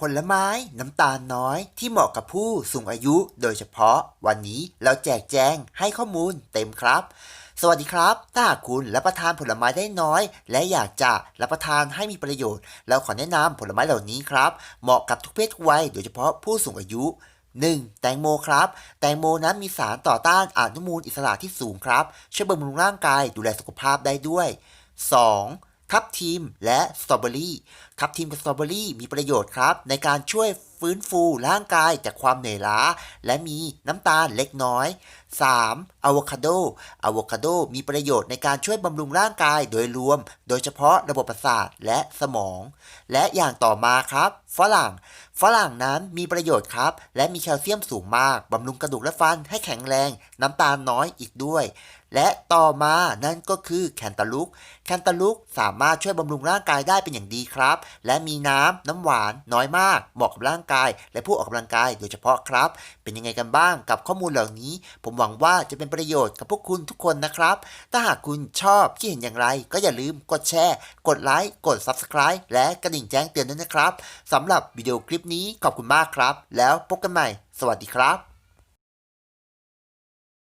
ผลไม้น้ำตาลน้อย ที่เหมาะกับผู้สูงอายุโดยเฉพาะ วันนี้เราแจกแจงให้ข้อมูลเต็มครับ สวัสดีครับ ถ้าหากคุณรับประทานผลไม้ได้น้อย และอยากจะรับประทานให้มีประโยชน์ เราขอแนะนำผลไม้เหล่านี้ครับ เหมาะกับทุกเพศทุกวัยโดยเฉพาะผู้สูงอายุ 1. แตงโมครับ แตงโมนั้นมีสารต่อต้านอนุมูลอิสระที่สูงครับช่วยบำรุงร่างกายดูแลสุขภาพได้ด้วย 2. ทับทิมและสตรอเบอรี่ทับทิมกับสตรอเบอรี่มีประโยชน์ครับ ในการช่วยฟื้นฟูร่างกายจากความเหนื่อยล้า และมีน้ำตาลเล็กน้อย 3. อะโวคาโดอะโวคาโดมีประโยชน์ในการช่วยบำรุงร่างกายโดยรวม โดยเฉพาะระบบประสาทและสมอง และอย่างต่อมาครับ ฝรั่ง ฝรั่งนั้นมีประโยชน์ครับ และมีแคลเซียมสูงมากบำรุงกระดูกและฟันให้แข็งแรง น้ำตาลน้อยอีกด้วย และต่อมานั่นก็คือแคนตาลูปแคนตาลูปสามารถช่วยบำรุงร่างกายได้เป็นอย่างดีครับ และมีน้ำน้ำหวานน้อยมาก เหมาะกับร่างกาย และผู้ออกกำลังกายโดยเฉพาะครับ เป็นยังไงกันบ้างกับข้อมูลเหล่านี้ ผมหวังว่าจะเป็นประโยชน์กับพวกคุณทุกคนนะครับ ถ้าหากคุณชอบคิดเห็นอย่างไร ก็อย่าลืมกดแชร์ กดไลค์กด Subscribe และกระดิ่งแจ้งเตือนด้วยนะครับสำหรับวิดีโอคลิปนี้ขอบคุณมากครับ แล้วพบกันใหม่ สวัสดีครับ